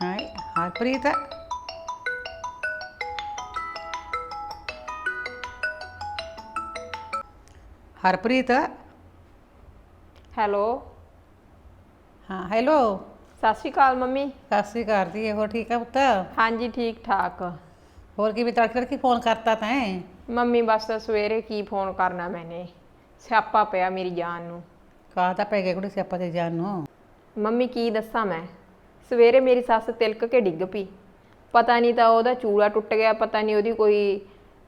ਹਾਏ ਹਰਪ੍ਰੀਤ ਹਰਪ੍ਰੀਤ ਹੈਲੋ ਹਾਂ ਹੈਲੋ ਸਤਿ ਸ਼੍ਰੀ ਅਕਾਲ ਮੰਮੀ ਸਤਿ ਸ਼੍ਰੀ ਅਕਾਲ ਜੀ ਹੋਰ ਠੀਕ ਆ ਪੁੱਤ? ਹਾਂਜੀ ਠੀਕ ਠਾਕ ਹੋਰ ਕਿਵੇਂ ਤੜਕੇ ਤੜਕੇ ਫੋਨ ਕਰਤਾ ਤੈਂ? ਮੰਮੀ ਬਸ ਸਵੇਰੇ ਕੀ ਫੋਨ ਕਰਨਾ ਮੈਨੇ? ਸਿਆਪਾ ਪਿਆ ਮੇਰੀ ਜਾਨ ਨੂੰ। ਕਾਹ ਤਾਂ ਪੈ ਗਿਆ ਕੁੜੀ ਸਿਆਪਾ ਤੇ ਜਾਨ ਨੂੰ? ਮੰਮੀ ਕੀ ਦੱਸਾਂ ਮੈਂ? ਸਵੇਰੇ ਮੇਰੀ ਸੱਸ ਤਿਲਕ ਕੇ ਡਿੱਗ ਪਈ। ਪਤਾ ਨਹੀਂ ਤਾਂ ਉਹਦਾ ਚੂੜਾ ਟੁੱਟ ਗਿਆ ਪਤਾ ਨਹੀਂ ਉਹਦੀ ਕੋਈ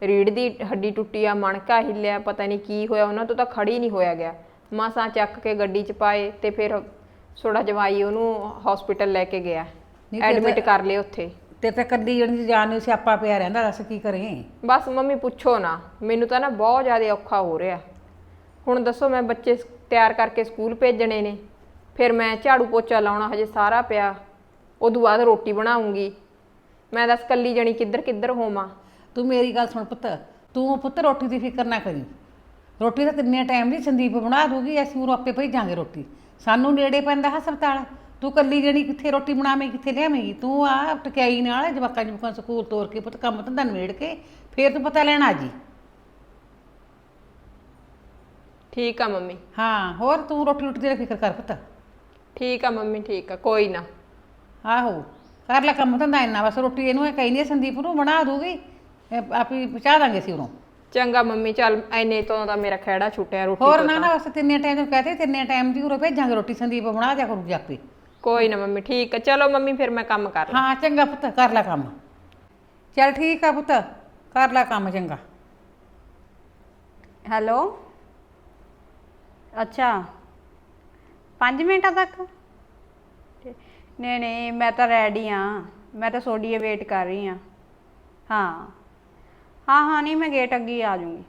ਰੀੜ ਦੀ ਹੱਡੀ ਟੁੱਟੀ ਆ ਮਣਕਾ ਹਿੱਲਿਆ ਪਤਾ ਨਹੀਂ ਕੀ ਹੋਇਆ ਉਹਨਾਂ ਤੋਂ ਤਾਂ ਖੜੀ ਨਹੀਂ ਹੋਇਆ ਗਿਆ। ਮਾਸਾਂ ਚੱਕ ਕੇ ਗੱਡੀ 'ਚ ਪਾਏ ਤੇ ਫਿਰ ਥੋੜਾ ਜਵਾਈ ਉਹਨੂੰ ਹਸਪੀਟਲ ਲੈ ਕੇ ਗਿਆ। ਨਹੀਂ ਐਡਮਿਟ ਕਰ ਲਏ ਉੱਥੇ। ਤੇ ਤੇ ਕੱਲੀ ਜਿਹੜੀ ਜਾਨ ਨੂੰ ਸਿਆਪਾ ਪਿਆ ਰਹਿੰਦਾ ਦੱਸ ਕੀ ਕਰੇ? ਬਸ ਮੰਮੀ ਪੁੱਛੋ ਨਾ ਮੈਨੂੰ ਤਾਂ ਨਾ ਬਹੁਤ ਜ਼ਿਆਦਾ ਔਖਾ ਹੋ ਰਿਹਾ। ਹੁਣ ਦੱਸੋ ਮੈਂ ਬੱਚੇ ਸ- ਤਿਆਰ ਕਰਕੇ ਸਕੂਲ ਭੇਜਣੇ ਨੇ ਫਿਰ ਮੈਂ ਝਾੜੂ ਪੋਚਾ ਲਾਉਣਾ ਹਜੇ ਸਾਰਾ ਪਿਆ। ਉਦੋਂ ਬਾਅਦ ਰੋਟੀ ਬਣਾਉਂਗੀ। ਮੈਂ ਦੱਸ ਕੱਲੀ ਜਣੀ ਕਿੱਧਰ ਕਿੱਧਰ ਹੋਵਾਂ? ਤੂੰ ਮੇਰੀ ਗੱਲ ਸੁਣ ਪੁੱਤ। ਤੂੰ ਪੁੱਤ ਰੋਟੀ ਦੀ ਫਿਕਰ ਨਾ ਕਰੀ। ਰੋਟੀ ਤਾਂ ਕਿੰਨੇ ਟਾਈਮ ਦੀ ਸੰਦੀਪ ਬਣਾ ਦੂਗੀ ਅਸੀਂ ਉਹ ਆਪੇ ਭੇਜਾਂਗੇ ਰੋਟੀ। ਸਾਨੂੰ ਨੇੜੇ ਪੈਂਦਾ ਹਸਪਤਾਲ। ਤੂੰ ਕੱਲੀ ਜਣੀ ਕਿੱਥੇ ਰੋਟੀ ਬਣਾਵੇਂਗੀ ਕਿੱਥੇ ਲਿਆਵੇਂਗੀ? ਤੂੰ ਆ ਟਕਿਆਈ ਨਾਲ ਜਵਾਕਾਂ ਜਵਾਕਾਂ ਸਕੂਲ ਤੋਰ ਕੇ ਪੁੱਤ ਕੰਮ ਧੰਦਾ ਨਿਬੇੜ ਕੇ ਫੇਰ ਤੂੰ ਪਤਾ ਲੈਣ ਆ ਜੀ। ਠੀਕ ਆ ਮੰਮੀ। ਹਾਂ ਹੋਰ ਤੂੰ ਰੋਟੀ ਰੋਟੀ ਦੀ ਫਿਕਰ ਕਰ ਪੁੱਤ। ਠੀਕ ਆ ਮੰਮੀ ਠੀਕ ਆ ਕੋਈ ਨਾ। ਆਹੋ ਕਰ ਲੈ ਕੰਮ ਧੰਦਾ ਇੰਨਾ ਬਸ ਰੋਟੀ ਇਹਨੂੰ ਇਹ ਕਹੀ ਨਹੀਂ ਸੰਦੀਪ ਨੂੰ ਬਣਾ ਦੂਗੀ ਇਹ ਆਪੀ ਪਹੁੰਚਾ ਦਾਂਗੇ ਸੀ ਉਹਨੂੰ ਚੰਗਾ ਮੰਮੀ ਚੱਲ ਐਨੇ ਤੋਂ ਤਾਂ ਮੇਰਾ ਖਹਿੜਾ ਛੁੱਟਿਆ ਰੋਟੀ ਹੋਰ ਤੋਂ ਨਾ ਤਾਂ। ਨਾ ਬਸ ਤਿੰਨੇ ਟਾਈਮ ਨੂੰ ਕਹਤੇ ਤਿੰਨੇ ਟਾਈਮ ਦੀ ਉਰੇ ਭੇਜਾਂਗੇ ਰੋਟੀ ਸੰਦੀਪ ਬਣਾ ਦਿਆ ਕਰੂਗੀ ਆਪੇ ਕੋਈ ਨਾ ਮੰਮੀ ਠੀਕ ਆ ਚਲੋ ਮੰਮੀ ਫਿਰ ਮੈਂ ਕੰਮ ਕਰ ਲਾਂ। ਹਾਂ ਚੰਗਾ ਪੁੱਤ ਕਰ ਲੈ ਕੰਮ। ਚੱਲ ਠੀਕ ਆ ਪੁੱਤ ਕਰ ਲੈ ਕੰਮ ਚੰਗਾ। ਹੈਲੋ? ਅੱਛਾ 5 ਮਿੰਟਾਂ ਤੱਕ? ਨਹੀਂ ਨਹੀਂ ਮੈਂ ਤਾਂ ਰੈਡੀ ਆ। ਮੈਂ ਤਾਂ ਸੋਡੀ ਵੇਟ ਕਰ ਰਹੀ ਆ। ਹਾਂ। ਹਾਂ ਹਾਂ ਨਹੀਂ ਮੈਂ ਗੇਟ ਅੱਗੇ ਹੀ ਆ ਜਾਊਂਗੀ।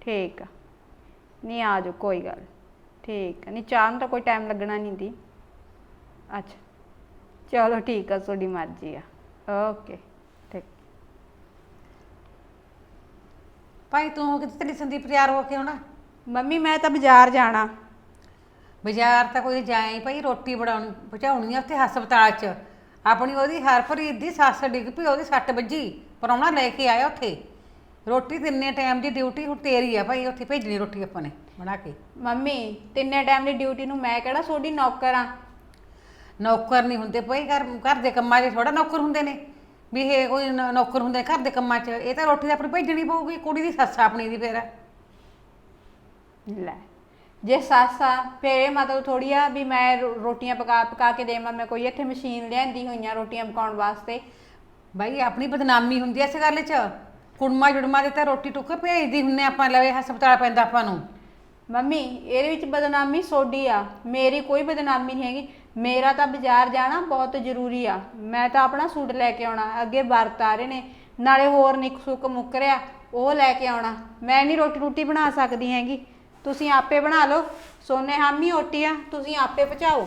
ਠੀਕ ਆ। ਨਹੀਂ ਆ ਜਾਓ ਕੋਈ ਗੱਲ ਠੀਕ ਆ। ਨਹੀਂ ਚਾਹ ਨੂੰ ਤਾਂ ਕੋਈ ਟਾਈਮ ਲੱਗਣਾ ਨਹੀਂ ਦੀ। ਅੱਛਾ। ਚਲੋ ਠੀਕ ਆ ਤੁਹਾਡੀ ਮਰਜ਼ੀ ਆ। ਓਕੇ ਠੀਕ ਭਾਈ ਤੂੰ ਕਿਤੇ ਤੇਰੀ ਸੰਦੀਪ ਤਿਆਰ ਹੋ ਕੇ ਆਉਣਾ? ਮੰਮੀ ਮੈਂ ਤਾਂ ਬਾਜ਼ਾਰ ਜਾਣਾ। ਬਾਜ਼ਾਰ ਤਾਂ ਕੋਈ ਜਾਏ ਭਾਈ ਰੋਟੀ ਬਣਾਉਣੀ ਪਹੁੰਚਾਉਣੀ ਆ ਉੱਥੇ ਹਸਪਤਾਲ 'ਚ। ਆਪਣੀ ਉਹਦੀ ਹਰਪ੍ਰੀਤ ਦੀ ਸੱਸ ਡਿੱਗ ਪਈ ਉਹਦੀ ਸੱਟ ਵੱਜੀ ਪਰਾਉਣਾ ਲੈ ਕੇ ਆਇਆ ਉੱਥੇ। ਰੋਟੀ ਤਿੰਨੇ ਟਾਈਮ ਦੀ ਡਿਊਟੀ ਹੁਣ ਤੇਰੀ ਆ ਭਾਈ ਉੱਥੇ ਭੇਜਣੀ ਰੋਟੀ ਆਪਾਂ ਨੇ ਬਣਾ ਕੇ। ਮੰਮੀ ਤਿੰਨੇ ਟਾਈਮ ਦੀ ਡਿਊਟੀ ਨੂੰ ਮੈਂ ਕਿਹੜਾ ਤੁਹਾਡੀ ਨੌਕਰ ਆ? ਨੌਕਰ ਨਹੀਂ ਹੁੰਦੇ ਭਾਈ ਘਰ ਘਰ ਦੇ ਕੰਮਾਂ 'ਚ ਥੋੜਾ ਨੌਕਰ ਹੁੰਦੇ ਨੇ। ਵੀ ਇਹ ਕੋਈ ਨ- ਨੌਕਰ ਹੁੰਦੇ ਘਰ ਦੇ ਕੰਮਾਂ 'ਚ ਇਹ ਤਾਂ ਰੋਟੀ ਤਾਂ ਆਪਣੀ ਭੇਜਣੀ ਪਊਗੀ ਕੁੜੀ ਦੀ ਸੱਸ ਆਪਣੀ ਦੀ ਫੇਰ। ਲੈ। ਜੇ ਸੱਸ ਆ, ਫਿਰ ਇਹ ਮਤਲਬ ਥੋੜੀ ਆ ਵੀ ਮੈਂ ਰੋ- ਰੋਟੀਆਂ ਪਕਾ ਪਕਾ ਕੇ ਦੇਵਾਂ, ਮੈਂ ਕੋਈ ਇੱਥੇ ਮਸ਼ੀਨ ਲਿਆਂਦੀ ਹੋਈਆਂ ਰੋਟੀਆਂ ਪਕਾਉਣ ਵਾਸਤੇ। ਬਾਈ, ਆਪਣੀ ਬਦਨਾਮੀ ਹੁੰਦੀ ਐ ਇਸ ਗੱਲ 'ਚ। ਕੁੜਮਾ ਜੁੜਮਾ ਦੇ ਤਾਂ ਰੋਟੀ ਟੁੱਕ ਭੇਜਦੀ ਹੁੰਨੇ ਆਪਾਂ, ਲਵੇ ਹਸਪਤਾਲ ਪੈਂਦਾ ਆਪਾਂ ਨੂੰ। ਮੰਮੀ, ਇਹਦੇ ਵਿੱਚ ਬਦਨਾਮੀ ਸੋਡੀ ਆ। ਮੇਰੀ ਕੋਈ ਬਦਨਾਮੀ ਨਹੀਂ ਹੈਗੀ। ਮੇਰਾ ਤਾਂ ਬਾਜ਼ਾਰ ਜਾਣਾ ਬਹੁਤ ਜ਼ਰੂਰੀ ਆ। ਮੈਂ ਤਾਂ ਆਪਣਾ ਸੂਟ ਲੈ ਕੇ ਆਉਣਾ। ਅੱਗੇ ਵਰਤ ਆ ਰਹੇ ਨੇ। ਨਾਲੇ ਹੋਰ ਨਿੱਕ ਸੁੱਕ ਮੁੱਕ ਰਿਆ ਉਹ ਲੈ ਕੇ ਆਉਣਾ। ਮੈਂ ਨਹੀਂ ਰੋਟੀ ਰੋਟੀ ਬਣਾ ਸਕਦੀ ਹੈਗੀ। ਤੁਸੀਂ ਆਪੇ ਬਣਾ ਲਓ। ਸੋਨੇ ਹਾਮੀ ਓਟੀ ਆ, ਤੁਸੀਂ ਆਪੇ ਪਹੁੰਚਾਓ।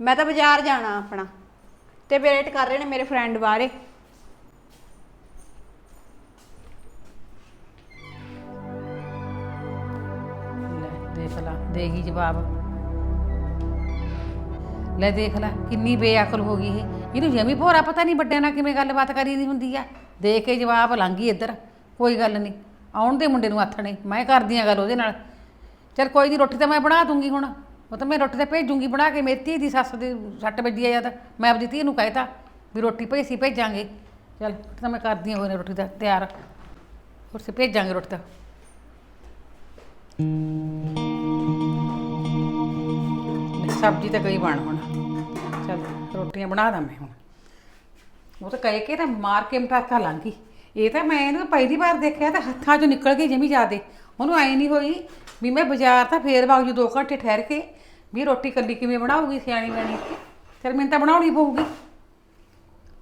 ਮੈਂ ਤਾਂ ਬਾਜ਼ਾਰ ਜਾਣਾ ਆਪਣਾ। ਤੇ ਵੇਟ ਕਰ ਰਹੇ ਨੇ ਮੇਰੇ ਫਰੈਂਡ ਬਾਰੇ ਲੈ, ਦੇਖ ਲਾ, ਦੇਗੀ ਜਵਾਬ। ਲੈ, ਦੇਖ ਲਾ, ਕਿੰਨੀ ਬੇਅਕਲ ਹੋ ਗਈ ਇਹ। ਇਹਨੂੰ ਜਮੀ ਭੋਰਾ ਪਤਾ ਨਹੀਂ ਵੱਡਿਆਂ ਨਾਲ ਕਿਵੇਂ ਗੱਲਬਾਤ ਕਰੀ ਦੀ ਹੁੰਦੀ ਆ। ਦੇ ਕੇ ਜਵਾਬ ਲੰਗੀ ਇੱਧਰ। ਕੋਈ ਗੱਲ ਨਹੀਂ। ਆਉਣ ਦੇ ਮੁੰਡੇ ਨੂੰ ਆਥਣੇ, ਮੈਂ ਕਰਦੀ ਆ ਗੱਲ ਉਹਦੇ ਨਾਲ। ਚਲ ਕੋਈ ਨਹੀਂ ਰੋਟੀ ਤਾਂ ਮੈਂ ਬਣਾ ਦੂੰਗੀ ਹੁਣ। ਉਹ ਤਾਂ ਮੈਂ ਰੋਟੀ ਤਾਂ ਭੇਜੂੰਗੀ ਬਣਾ ਕੇ, ਮੇਰੀ ਧੀ ਦੀ ਸੱਸ ਦੀ ਸੱਟ ਵੱਜੀ ਆ ਜਦ ਮੈਂ ਆਪਦੀ ਧੀ ਨੂੰ ਕਹਿਤਾ ਵੀ ਰੋਟੀ ਭੇਜੀ ਭੇਜਾਂਗੇ। ਚਲ ਤਾਂ ਮੈਂ ਕਰਦੀ ਆ ਉਹਨੇ ਰੋਟੀ ਦਾ ਤਿਆਰ। ਹੋਰ ਸੇ ਭੇਜਾਂਗੇ ਰੋਟੀ ਤਾਂ। ਸਬਜ਼ੀ ਤਾਂ ਕੋਈ ਬਣ ਹੁਣ। ਚਲ, ਰੋਟੀਆਂ ਬਣਾ ਦਾਂ ਮੈਂ ਹੁਣ। ਉਹ ਤਾਂ ਕਹਿ ਕੇ ਤਾਂ ਮਾਰ ਕੇ ਮਟਾਕਾ ਲਾਂਗੀ ਇਹ ਤਾਂ ਮੈਂ ਇਹਨੂੰ ਪਹਿਲੀ ਵਾਰ ਦੇਖਿਆ ਤਾਂ ਹੱਥਾਂ 'ਚੋਂ ਨਿਕਲ ਗਈ ਜਮੀ ਜਾਦੇ ਉਹਨੂੰ ਐ ਨਹੀਂ ਹੋਈ ਵੀ ਮੈਂ ਬਾਜ਼ਾਰ ਤਾਂ ਫੇਰ ਵਗ ਜੂ ਦੋ ਘੰਟੇ ਠਹਿਰ ਕੇ ਵੀ ਰੋਟੀ ਕੱਲੀ ਕਿਵੇਂ ਬਣਾਉਗੀ ਸਿਆਣੀ ਬਣੀ ਚਲ ਮੈਨੂੰ ਤਾਂ ਬਣਾਉਣੀ ਪਊਗੀ।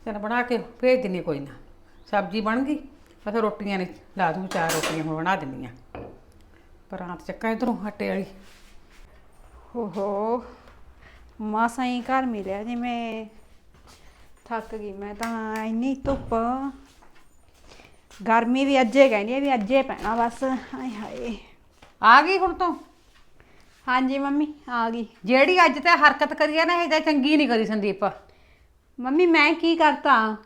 ਚਲ ਬਣਾ ਕੇ ਭੇਜ ਦਿੰਨੀ ਕੋਈ ਨਾ। ਸਬਜ਼ੀ ਬਣ ਗਈ ਬਸ ਰੋਟੀਆਂ ਨੇ ਲਾ ਦੂੰ, ਚਾਰ ਰੋਟੀਆਂ ਮੈਂ ਬਣਾ ਦਿੰਨੀਆਂ ਪਰਾਂਤ ਚੱਕਾ ਇਧਰੋਂ ਹਟੇ ਵਾਲੀ। ਓਹੋ ਮਾਸਾਂ ਹੀ ਘਰ ਮਿਲਿਆ ਜਿਵੇਂ ਥੱਕ ਗਈ ਮੈਂ ਤਾਂ, ਇੰਨੀ ਧੁੱਪ। ਗਰਮੀ ਵੀ ਅੱਜੇ ਕਹਿੰਦੀ ਆ ਵੀ ਅੱਜੇ ਪੈਣਾ ਬਸ। ਹਾਏ ਹਾਏ। ਆ ਗਈ ਹੁਣ ਤੋਂ? ਹਾਂਜੀ ਮੰਮੀ ਆ ਗਈ। ਜਿਹੜੀ ਅੱਜ ਤੇ ਹਰਕਤ ਕਰੀ ਹੈ ਨਾ ਇਹ ਤਾਂ ਚੰਗੀ ਨਹੀਂ ਕਰੀ ਸੰਦੀਪ। ਮੰਮੀ ਮੈਂ ਕੀ ਕਰਤਾ?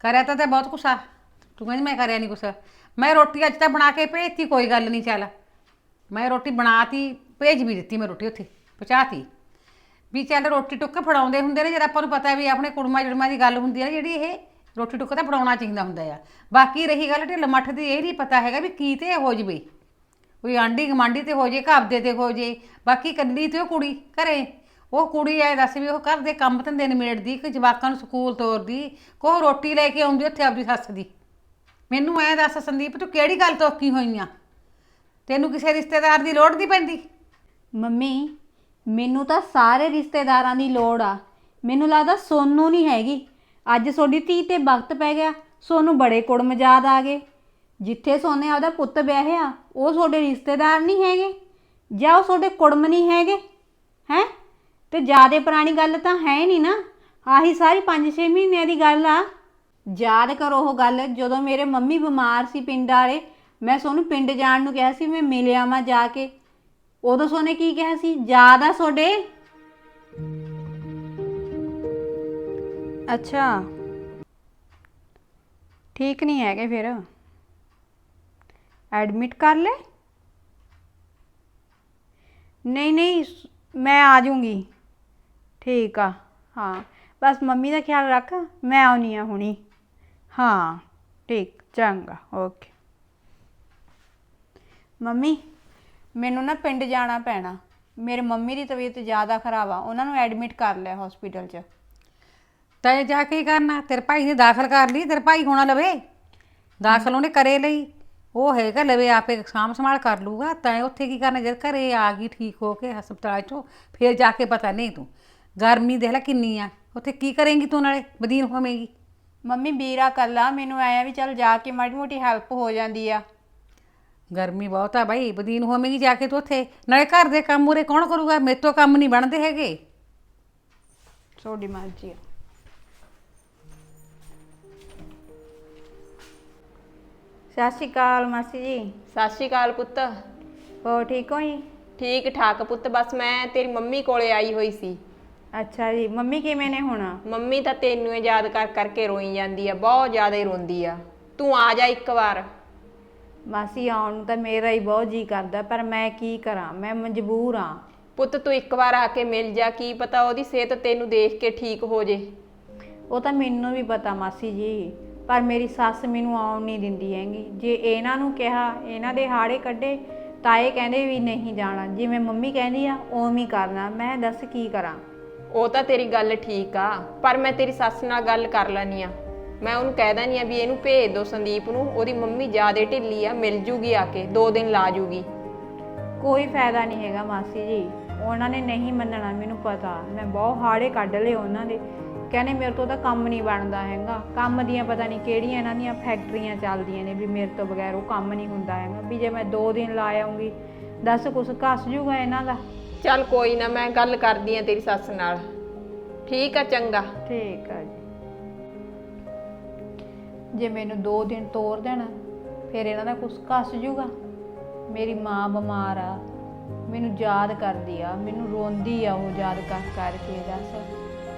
ਕਰਿਆ ਤਾਂ ਤੇ ਬਹੁਤ ਕੁਛ ਆ। ਤੂੰ ਕਹਿੰਦੀ ਮੈਂ ਕਰਿਆ ਨਹੀਂ ਕੁਛ। ਮੈਂ ਰੋਟੀ ਅੱਜ ਤਾਂ ਬਣਾ ਕੇ ਭੇਜਤੀ ਕੋਈ ਗੱਲ ਨਹੀਂ ਚੱਲ। ਮੈਂ ਰੋਟੀ ਬਣਾਤੀ ਭੇਜ ਵੀ ਦਿੱਤੀ ਮੈਂ ਰੋਟੀ ਉੱਥੇ ਪਹੁੰਚਾਤੀ। ਵੀ ਚੱਲ ਰੋਟੀ ਟੁੱਕ ਫੜਾਉਂਦੇ ਹੁੰਦੇ ਨੇ ਜਿਹੜਾ ਆਪਾਂ ਨੂੰ ਪਤਾ ਵੀ ਆਪਣੇ ਕੁੜਮਾ ਜੜਮਾ ਦੀ ਗੱਲ ਹੁੰਦੀ ਨਾ ਜਿਹੜੀ ਇਹ ਰੋਟੀ ਟੁੱਕ ਤਾਂ ਬਣਾਉਣਾ ਚਾਹੀਦਾ ਹੁੰਦਾ ਆ। ਬਾਕੀ ਰਹੀ ਗੱਲ ਢਿੱਲ ਮੱਠ ਦੀ, ਇਹ ਨਹੀਂ ਪਤਾ ਹੈਗਾ ਵੀ ਕੀ ਤੇ ਹੋ ਜਵੇ ਕੋਈ ਆਂਢੀ ਗਮਾਂਡੀ ਤੇ ਹੋ ਜੇ ਘਾਬਦੇ ਤੇ ਹੋ ਜੇ, ਬਾਕੀ ਕੱਲੀ ਤੇ ਉਹ ਕੁੜੀ ਘਰੇ। ਉਹ ਕੁੜੀ ਐ ਦੱਸ ਵੀ ਉਹ ਘਰ ਦੇ ਕੰਮ ਧੰਦੇ ਨਿਮੇੜਦੀ ਕਿ ਜਵਾਕਾਂ ਨੂੰ ਸਕੂਲ ਤੋਰਦੀ ਕੋ ਰੋਟੀ ਲੈ ਕੇ ਆਉਂਦੀ ਉੱਥੇ ਆਪਦੀ ਸੱਸ ਦੀ। ਮੈਨੂੰ ਐ ਦੱਸ ਸੰਦੀਪ, ਤੂੰ ਕਿਹੜੀ ਗੱਲ ਤੋਂ ਔਕੀ ਹੋਈ ਆ? ਤੈਨੂੰ ਕਿਸੇ ਰਿਸ਼ਤੇਦਾਰ ਦੀ ਲੋੜ ਨਹੀਂ ਪੈਂਦੀ? ਮੰਮੀ, ਮੈਨੂੰ ਤਾਂ ਸਾਰੇ ਰਿਸ਼ਤੇਦਾਰਾਂ ਦੀ ਲੋੜ ਆ। ਮੈਨੂੰ ਲੱਗਦਾ ਸੋਨੂੰ ਨਹੀਂ ਹੈਗੀ। ਅੱਜ ਤੁਹਾਡੀ ਧੀ ਤੇ ਵਕਤ ਪੈ ਗਿਆ, ਸੋਨੂੰ ਬੜੇ ਕੁੜਮ ਯਾਦ ਆ ਗਏ। ਜਿੱਥੇ ਸੋਨੇ ਆਪਦਾ ਪੁੱਤ ਵਿਆਹਿਆ, ਉਹ ਤੁਹਾਡੇ ਰਿਸ਼ਤੇਦਾਰ ਨਹੀਂ ਹੈਗੇ, ਜਾਂ ਉਹ ਤੁਹਾਡੇ ਕੁੜਮ ਨਹੀਂ ਹੈਗੇ, ਹੈ? ਤੇ ਜਿਆਦੇ ਪੁਰਾਣੀ ਗੱਲ ਤਾਂ ਹੈ ਨਹੀਂ ਨਾ। ਆਹੀ ਸਾਰੀ 5-6 ਮਹੀਨਿਆਂ ਦੀ ਗੱਲ ਆ। ਯਾਦ ਕਰੋ ਉਹ ਗੱਲ, ਜਦੋਂ ਮੇਰੇ ਮੰਮੀ ਬਿਮਾਰ ਸੀ ਪਿੰਡ ਵਾਲੇ, ਮੈਂ ਸੋਨੂੰ ਪਿੰਡ ਜਾਣ ਨੂੰ ਕਿਹਾ ਸੀ, ਮੈਂ ਮਿਲਿਆ ਆਵਾਂ ਜਾ ਕੇ। ਉਦੋਂ ਸੋਨੇ ਕੀ ਕਿਹਾ ਸੀ? ਯਾਦ ਆ ਤੁਹਾਡੇ ਅੱਛਾ। ਠੀਕ ਨਹੀਂ ਹੈਗੇ ਫਿਰ। ਐਡਮਿਟ ਕਰ ਲੈ। ਨਹੀਂ ਨਹੀਂ, ਮੈਂ ਆ ਜਾਊਂਗੀ। ਠੀਕ ਆ, ਹਾਂ। ਬਸ ਮੰਮੀ ਦਾ ਖਿਆਲ ਰੱਖ, ਮੈਂ ਆਉਣੀ ਆ ਹੁਣੀ। ਹਾਂ, ਠੀਕ, ਚੰਗਾ, ਓਕੇ। ਮੰਮੀ, ਮੈਨੂੰ ਨਾ ਪਿੰਡ ਜਾਣਾ ਪੈਣਾ। ਮੇਰੇ ਮੰਮੀ ਦੀ ਤਬੀਅਤ ਜ਼ਿਆਦਾ ਖਰਾਬ ਆ। ਉਹਨਾਂ ਨੂੰ ਐਡਮਿਟ ਕਰ ਲਿਆ ਹਸਪੀਟਲ 'ਚ। ਤੈ ਜਾ ਕੇ ਕਰਨਾ ਤੇਰੇ ਭਾਈ ਨੇ ਦਾਖਲ ਕਰ ਲਈ ਤੇਰੇ ਭਾਈ ਹੋਣਾ ਲਵੇ। ਦਾਖਲ ਉਹਨੇ ਕਰੇ ਲਈ। ਉਹ ਹੈਗਾ ਲਵੇ ਆਪੇ ਸਾਂਭ ਸੰਭਾਲ ਕਰ ਲੂਗਾ ਤੈਂ ਉੱਥੇ ਕੀ ਕਰਨਾ ਜਦ ਘਰੇ ਆ ਗਈ ਠੀਕ ਹੋ ਕੇ ਹਸਪਤਾਲ ਚੋਂ ਫੇਰ ਜਾ ਕੇ ਪਤਾ ਨਹੀਂ ਤੂੰ ਗਰਮੀ ਦੇਖ ਲੈ ਕਿੰਨੀ ਆ ਉੱਥੇ ਕੀ ਕਰੇਂਗੀ ਤੂੰ ਨਾਲੇ ਬਦੀਨ ਹੋਵੇਂਗੀ। ਮੰਮੀ ਵੀਰਾ ਕੱਲਾ ਮੈਨੂੰ ਆਇਆ ਵੀ ਚੱਲ ਜਾ ਕੇ ਮਾੜੀ ਮੋਟੀ ਹੈਲਪ ਹੋ ਜਾਂਦੀ ਆ। ਗਰਮੀ ਬਹੁਤ ਆ ਬਾਈ ਬਦੀਨ ਹੋਵੇਂਗੀ ਜਾ ਕੇ ਤੂੰ ਉੱਥੇ ਨਾਲੇ ਘਰ ਦੇ ਕੰਮ ਉਰੇ ਕੌਣ ਕਰੂਗਾ ਮੇਰੇ ਤੋਂ ਕੰਮ ਨਹੀਂ ਬਣਦੇ ਹੈਗੇ। ਤੁਹਾਡੀ ਮਰਜ਼ੀ ਆ। ਸਤਿ ਸ਼੍ਰੀ ਅਕਾਲ ਮਾਸੀ ਜੀ। ਸਤਿ ਸ਼੍ਰੀ ਅਕਾਲ ਪੁੱਤ। ਹੋ ਠੀਕ ਹੋ ਜੀ? ਠੀਕ ਠਾਕ ਪੁੱਤ ਬਸ ਮੈਂ ਤੇਰੀ ਮੰਮੀ ਕੋਲੇ ਆਈ ਹੋਈ ਸੀ। ਅੱਛਾ ਜੀ ਮੰਮੀ ਕਿਵੇਂ ਨੇ ਹੁਣ? ਮੰਮੀ ਤਾਂ ਤੈਨੂੰ ਹੀ ਯਾਦ ਕਰ ਕਰਕੇ ਰੋਈ ਜਾਂਦੀ ਆ ਬਹੁਤ ਜ਼ਿਆਦਾ ਹੀ ਰੋਂਦੀ ਆ। ਤੂੰ ਆ ਜਾ ਇੱਕ ਵਾਰ। ਮਾਸੀ ਆਉਣ ਨੂੰ ਤਾਂ ਮੇਰਾ ਹੀ ਬਹੁਤ ਜੀ ਕਰਦਾ ਪਰ ਮੈਂ ਕੀ ਕਰਾਂ? ਮੈਂ ਮਜਬੂਰ ਆ ਪੁੱਤ ਤੂੰ ਇੱਕ ਵਾਰ ਆ ਕੇ ਮਿਲ ਜਾ ਕੀ ਪਤਾ ਉਹਦੀ ਸਿਹਤ ਤੈਨੂੰ ਦੇਖ ਕੇ ਠੀਕ ਹੋ ਜੇ। ਉਹ ਤਾਂ ਮੈਨੂੰ ਵੀ ਪਤਾ ਮਾਸੀ ਜੀ। ਪਰ ਮੇਰੀ ਸੱਸ ਮੈਨੂੰ ਆਉਣ ਨਹੀਂ ਦਿੰਦੀ ਹੈਗੀ। ਜੇ ਇਹਨਾਂ ਨੂੰ ਕਿਹਾ ਇਹਨਾਂ ਦੇ ਹਾੜੇ ਕੱਢੇ ਤਾਂ ਇਹ ਕਹਿੰਦੇ ਵੀ ਨਹੀਂ ਜਾਣਾ। ਜਿਵੇਂ ਮੰਮੀ ਕਹਿੰਦੀ ਆ ਉਵੇਂ ਹੀ ਕਰਨਾ। ਮੈਂ ਦੱਸ ਕੀ ਕਰਾਂ? ਉਹ ਤਾਂ ਤੇਰੀ ਗੱਲ ਠੀਕ ਆ ਪਰ ਮੈਂ ਤੇਰੀ ਸੱਸ ਨਾਲ ਗੱਲ ਕਰ ਲੈਣੀ ਆ। ਮੈਂ ਉਹਨੂੰ ਕਹਿ ਦਨੀ ਆ ਵੀ ਇਹਨੂੰ ਭੇਜ ਦੋ ਸੰਦੀਪ ਨੂੰ। ਉਹਦੀ ਮੰਮੀ ਜਿਆਦੇ ਢਿੱਲੀ ਆ ਮਿਲ ਜੂਗੀ ਆ ਕੇ ਦੋ ਦਿਨ ਲਾ ਜੂਗੀ। ਕੋਈ ਫਾਇਦਾ ਨਹੀਂ ਹੈਗਾ ਮਾਸੀ ਜੀ। ਉਹਨਾਂ ਨੇ ਨਹੀਂ ਮੰਨਣਾ ਮੈਨੂੰ ਪਤਾ। ਮੈਂ ਬਹੁਤ ਹਾੜੇ ਕੱਢ ਲਏ ਉਹਨਾਂ ਦੇ। ਕਹਿੰਦੇ ਮੇਰੇ ਤੋਂ ਤਾਂ ਕੰਮ ਨਹੀਂ ਬਣਦਾ ਹੈਗਾ। ਕੰਮ ਦੀਆਂ ਪਤਾ ਨਹੀਂ ਕਿਹੜੀਆਂ ਇਹਨਾਂ ਦੀਆਂ ਫੈਕਟਰੀਆਂ ਚੱਲਦੀਆਂ ਨੇ ਵੀ ਮੇਰੇ ਤੋਂ ਬਗੈਰ ਉਹ ਕੰਮ ਨਹੀਂ ਹੁੰਦਾ ਹੈਗਾ। ਵੀ ਜੇ ਮੈਂ 2 ਦਿਨ ਲਾ ਆਉਂਗੀ ਦੱਸ ਕੁਛ ਘਸ ਜੂਗਾ ਇਹਨਾਂ ਦਾ? ਚੱਲ ਕੋਈ ਨਾ ਮੈਂ ਗੱਲ ਕਰਦੀ ਆ ਤੇਰੀ ਸੱਸ ਨਾਲ। ਠੀਕ ਆ ਚੰਗਾ। ਠੀਕ ਆ ਜੀ। ਜੇ ਮੈਨੂੰ 2 ਦਿਨ ਤੋਰ ਦੇਣ ਫਿਰ ਇਹਨਾਂ ਦਾ ਕੁਛ ਘਸ ਜੂਗਾ? ਮੇਰੀ ਮਾਂ ਬਿਮਾਰ ਆ। ਮੈਨੂੰ ਯਾਦ ਕਰਦੀ ਆ ਮੈਨੂੰ ਰੋਂਦੀ ਆ ਉਹ ਯਾਦ ਕਰ ਕਰਕੇ ਦੱਸ।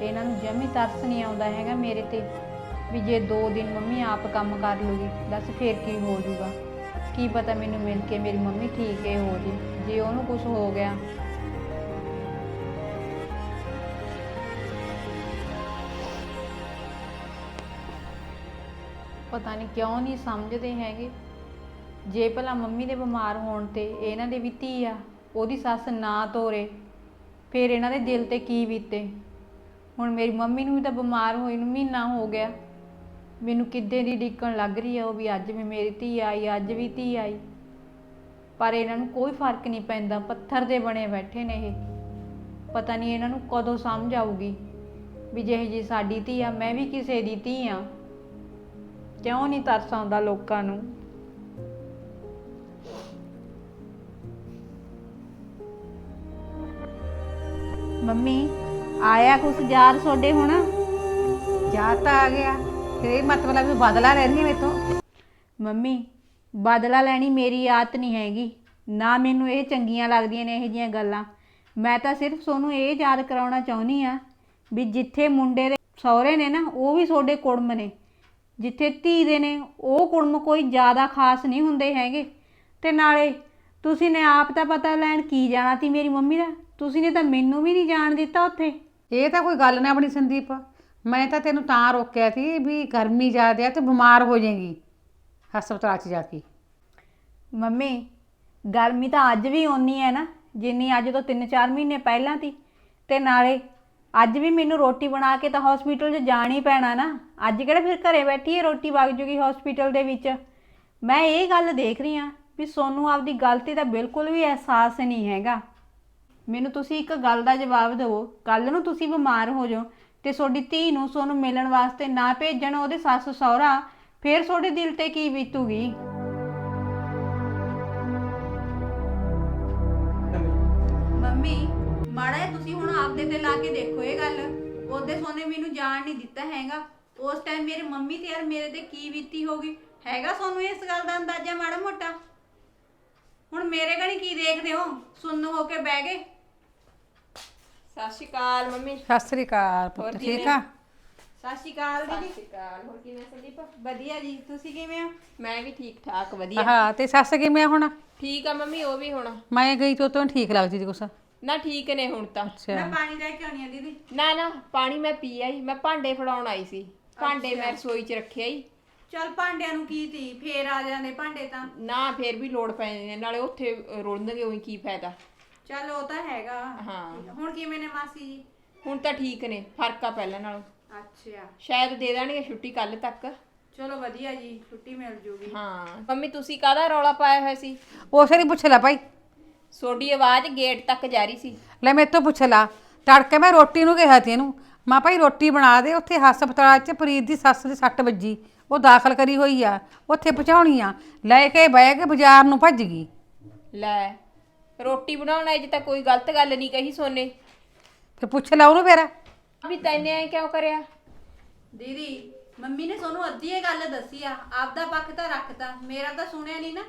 ਤੇ ਇਹਨਾਂ ਨੂੰ ਜਮੀ ਤਰਸ ਨਹੀਂ ਆਉਂਦਾ ਹੈਗਾ ਮੇਰੇ ਤੇ, ਵੀ ਜੇ 2 ਦਿਨ ਮੰਮੀ ਆਪ ਕੰਮ ਕਰ ਲੂਗੀ, ਦੱਸ ਫੇਰ ਕੀ ਹੋ ਜੂਗਾ ਕੀ ਪਤਾ ਮੈਨੂੰ ਮਿਲ ਕੇ ਮੇਰੀ ਮੰਮੀ ਠੀਕ ਹੈ ਹੋ ਜੇ ਜੇ ਉਹਨੂੰ ਕੁਝ ਹੋ ਗਿਆ। ਪਤਾ ਨਹੀਂ ਕਿਉਂ ਨਹੀਂ ਸਮਝਦੇ ਹੈਗੇ। ਜੇ ਭਲਾ ਮੰਮੀ ਦੇ ਬਿਮਾਰ ਹੋਣ ਤੇ ਇਹਨਾਂ ਦੇ ਵੀ ਧੀ ਆ, ਉਹਦੀ ਸੱਸ ਨਾ ਤੋਰੇ, ਫਿਰ ਇਹਨਾਂ ਦੇ ਦਿਲ ਤੇ ਕੀ ਬੀਤੇ? ਹੁਣ ਮੇਰੀ ਮੰਮੀ ਨੂੰ ਵੀ ਤਾਂ ਬਿਮਾਰ ਹੋਈ ਨੂੰ ਮਹੀਨਾ ਹੋ ਗਿਆ। ਮੈਨੂੰ ਕਿੱਦੇ ਦੀ ਡਿੱਕਣ ਲੱਗ ਰਹੀ ਆ ਉਹ ਵੀ ਅੱਜ ਵੀ ਮੇਰੀ ਧੀ ਆਈ, ਅੱਜ ਵੀ ਧੀ ਆਈ। ਪਰ ਇਹਨਾਂ ਨੂੰ ਕੋਈ ਫ਼ਰਕ ਨਹੀਂ ਪੈਂਦਾ, ਪੱਥਰ ਦੇ ਬਣੇ ਬੈਠੇ ਨੇ ਇਹ। ਪਤਾ ਨਹੀਂ ਇਹਨਾਂ ਨੂੰ ਕਦੋਂ ਸਮਝ ਆਊਗੀ ਵੀ ਜਿਹੇ ਜੀ ਸਾਡੀ ਧੀ ਆ, ਮੈਂ ਵੀ ਕਿਸੇ ਦੀ ਧੀ ਆ। ਕਿਉਂ ਨਹੀਂ ਤਰਸ ਆਉਂਦਾ ਲੋਕਾਂ ਨੂੰ? ਮੰਮੀ ਆਇਆ ਕੁਛ ਯਾਰ ਤੁਹਾਡੇ ਹੁਣ? ਜਾ ਤਾਂ ਆ ਗਿਆ। ਫਿਰ ਇਹ ਮਤਲਬ ਵੀ ਬਦਲਾ ਲੈ ਰਹੀ ਹੈ ਮੇਰੇ ਤੋਂ ਮੰਮੀ ਬਦਲਾ ਲੈਣੀ ਮੇਰੀ ਆਦਤ ਨਹੀਂ ਹੈਗੀ। ਨਾ ਮੈਨੂੰ ਇਹ ਚੰਗੀਆਂ ਲੱਗਦੀਆਂ ਨੇ ਇਹ ਜੀਆਂ ਗੱਲਾਂ। ਮੈਂ ਤਾਂ ਸਿਰਫ ਤੁਹਾਨੂੰ ਇਹ ਯਾਦ ਕਰਾਉਣਾ ਚਾਹੁੰਦੀ ਆ ਵੀ ਜਿੱਥੇ ਮੁੰਡੇ ਦੇ ਸਹੁਰੇ ਨੇ ਨਾ ਉਹ ਵੀ ਤੁਹਾਡੇ ਕੁੜਮ ਨੇ। ਜਿੱਥੇ ਧੀ ਦੇ ਨੇ ਉਹ ਕੁੜਮ ਕੋਈ ਜ਼ਿਆਦਾ ਖਾਸ ਨਹੀਂ ਹੁੰਦੇ ਹੈਗੇ। ਤੇ ਨਾਲੇ ਤੁਸੀਂ ਨੇ ਆਪ ਤਾਂ ਪਤਾ ਲੈਣ ਕੀ ਜਾਣਾ ਸੀ ਮੇਰੀ ਮੰਮੀ ਦਾ? ਤੁਸੀਂ ਨੇ ਤਾਂ ਮੈਨੂੰ ਵੀ ਨਹੀਂ ਜਾਣ ਦਿੱਤਾ ਉੱਥੇ। ਇਹ ਤਾਂ ਕੋਈ ਗੱਲ ਨਾ ਆਪਣੀ ਸੰਦੀਪ। ਮੈਂ ਤਾਂ ਤੈਨੂੰ ਤਾਂ ਰੋਕਿਆ ਸੀ ਵੀ ਗਰਮੀ ਜ਼ਿਆਦਾ ਹੈ ਤੇ ਬਿਮਾਰ ਹੋ ਜਾਏਗੀ, ਹਸਪਤਾਲ 'ਚ ਜਾ ਕੇ। ਮੰਮੀ, ਗਰਮੀ ਤਾਂ ਅੱਜ ਵੀ ਓਨੀ ਹੈ ਨਾ, ਜਿੰਨੀ ਅੱਜ ਤੋਂ 3-4 ਮਹੀਨੇ ਪਹਿਲਾਂ ਤੀ ਤੇ ਨਾਲੇ ਅੱਜ ਵੀ ਮੈਨੂੰ ਰੋਟੀ ਬਣਾ ਕੇ ਤਾਂ ਹਸਪੀਟਲ 'ਚ ਜਾਣਾ ਹੀ ਪੈਣਾ ਨਾ। ਅੱਜ ਕਿਹੜਾ ਫਿਰ ਘਰੇ ਬੈਠੀ ਹੈ ਰੋਟੀ ਵਗ ਜੂਗੀ ਹਸਪੀਟਲ ਦੇ ਵਿੱਚ। ਮੈਂ ਇਹ ਗੱਲ ਦੇਖ ਰਹੀ ਹਾਂ ਵੀ ਸੋਨੂੰ ਆਪਦੀ ਗਲਤੀ ਦਾ ਬਿਲਕੁਲ ਵੀ ਅਹਿਸਾਸ ਨਹੀਂ ਹੈਗਾ। ਮੈਨੂੰ ਤੁਸੀਂ ਇੱਕ ਗੱਲ ਦਾ ਜਵਾਬ ਦਿਓ। ਕੱਲ ਨੂੰ ਤੁਸੀਂ ਬਿਮਾਰ ਹੋ ਜਾਓ ਤੇ ਤੁਹਾਡੀ ਧੀ ਨੂੰ ਸੋਨੂੰ ਮਿਲਣ ਵਾਸਤੇ ਨਾ ਭੇਜਣ ਉਹਦੇ ਸੱਸ ਸਹੁਰਾ, ਫਿਰ ਤੁਹਾਡੇ ਦਿਲ ਤੇ ਕੀ ਬੀਤੂਗੀ? ਮੰਮੀ, ਮਾੜਾ ਜਿਹਾ ਤੁਸੀਂ ਹੁਣ ਆਪਦੇ ਤੇ ਲਾ ਕੇ ਦੇਖੋ ਇਹ ਗੱਲ। ਉਹਦੇ ਸੋਨੇ ਮੈਨੂੰ ਜਾਣ ਨਹੀਂ ਦਿੱਤਾ ਹੈਗਾ। ਉਸ ਟਾਈਮ ਮੇਰੇ ਮੰਮੀ ਤੇ ਯਾਰ ਮੇਰੇ ਤੇ ਕੀ ਬੀਤੀ ਹੋਗੀ ਹੈਗਾ ਤੁਹਾਨੂੰ ਇਸ ਗੱਲ ਦਾ ਅੰਦਾਜ਼ਾ ਮਾੜਾ ਮੋਟਾ? ਹੁਣ ਮੇਰੇ ਗਣੀ ਕੀ ਦੇਖਦੇ ਹੋ? ਸੁੰਨ ਹੋ ਕੇ ਬਹਿ ਗਏ। ਸਤਿ ਸ਼੍ਰੀ ਅਕਾਲ ਮੰਮੀ। ਸਤਿ ਸ੍ਰੀ ਅਕਾਲ ਹੋਰ ਪੁੱਤ ਕਿਵੇਂ? ਠੀਕ ਆ? ਸਤਿ ਸ਼੍ਰੀ ਅਕਾਲ ਸਤਿ ਦੀਦੀ ਸ਼੍ਰੀ ਅਕਾਲ ਹੋਰ ਕਿਵੇਂ ਸੰਦੀਪ? ਵਧੀਆ ਜੀ ਤੁਸੀਂ ਕਿਵੇਂ ਹੋ? ਮੈਂ ਵੀ ਠੀਕ ਠਾਕ ਵਧੀਆ। ਹਾਂ ਤੇ ਸੱਸ ਕਿਵੇਂ ਆ ਹੁਣ? ਠੀਕ ਆ ਮੰਮੀ ਉਹ ਵੀ ਹੁਣ। ਮੈਂ ਗਈ ਤੋਂ ਤੋਂ ਠੀਕ ਲੱਗਦੀ ਸੀ ਕੁਛ। ਨਾ ਠੀਕ ਨੇ ਹੁਣ ਤਾਂ। ਅੱਛਾ। ਮੈਂ ਪਾਣੀ ਲੈ ਕੇ ਆਉਣੀ ਆ ਦੀਦੀ। ਨਾ ਨਾ ਪਾਣੀ ਮੈਂ ਪੀ ਆਈ ਮੈਂ ਭਾਂਡੇ ਫੜਾਉਣ ਆਈ ਸੀ। ਭਾਂਡੇ ਮੈਂ ਰਸੋਈ 'ਚ ਰੱਖਿਆ ਹੀ ਚਲ ਭਾਂਡਿਆਂ ਨੂੰ ਕੀ ਤੀ ਫੇਰ ਆ ਜਾਂਦੇ ਭਾਂਡੇ ਤਾਂ। ਨਾ ਫੇਰ ਵੀ ਲੋੜ ਪੈ ਜਾਂਦੀ ਹੈ, ਨਾਲੇ ਉੱਥੇ ਰੁਲਣਗੇ ਉਹੀ ਕੀ ਫਾਇਦਾ। ਚਲ ਉਹ ਤਾਂ ਹੈਗਾ। ਹਾਂ। ਹੁਣ ਕਿਵੇਂ ਨੇ ਮਾਸੀ ਜੀ? ਹੁਣ ਤਾਂ ਠੀਕ ਨੇ ਫ਼ਰਕ ਆ ਪਹਿਲਾਂ ਨਾਲੋਂ। ਅੱਛਾ। ਸ਼ਾਇਦ ਦੇ ਦੇਣਗੇ ਛੁੱਟੀ ਕੱਲ ਤੱਕ। ਚਲੋ ਵਧੀਆ ਜੀ ਛੁੱਟੀ ਮਿਲ ਜੂਗੀ। ਹਾਂ। ਮੰਮੀ ਤੁਸੀਂ ਕਾਹਦਾ ਰੌਲਾ ਪਾਇਆ ਹੋਇਆ ਸੀ? ਉਸੇ ਨਹੀਂ ਪੁੱਛ ਲੈ ਭਾਈ। ਸੋਡੀ ਆਵਾਜ਼ ਗੇਟ ਤੱਕ ਜਾ ਰਹੀ ਸੀ। ਲੈ ਮੇਰੇ ਤੋਂ ਪੁੱਛ ਲਾ। ਤੜਕੇ ਮੈਂ ਰੋਟੀ ਨੂੰ ਕਿਹਾ ਤੀ ਇਹਨੂੰ। ਮਾਂ ਭਾਈ ਰੋਟੀ ਬਣਾ ਦੇ। ਉੱਥੇ ਹਸਪਤਾਲ 'ਚ ਪ੍ਰੀਤ ਦੀ ਸੱਸ ਦੇ ਸੱਟ ਵੱਜੀ। ਉਹ ਦਾਖਲ ਕਰੀ ਹੋਈ ਆ। ਉੱਥੇ ਪਹੁੰਚਾਉਣੀ ਆ। ਲੈ ਕੇ ਬਹਿ ਕੇ ਬਾਜ਼ਾਰ ਨੂੰ ਭੱਜ ਗਈ। ਲੈ। ਰੋਟੀ ਬਣਾਉਣਾ ਅਜੇ ਤਾਂ ਕੋਈ ਗਲਤ ਗੱਲ ਨਹੀਂ ਕਹੀ ਸੋਨੇ। ਫਿਰ ਪੁੱਛ ਲਾ ਉਹਨੂੰ ਫਿਰ। ਵੀ ਤੈਨੇ ਐ ਕਿਉਂ ਕਰਿਆ? ਦੀਦੀ ਮੰਮੀ ਨੇ ਤੁਹਾਨੂੰ ਅੱਧੀ ਇਹ ਗੱਲ ਦੱਸੀ ਆ ਆਪਦਾ ਪੱਖ ਤਾਂ ਰੱਖਤਾ ਮੇਰਾ ਤਾਂ ਸੁਣਿਆ ਨਹੀਂ ਨਾ।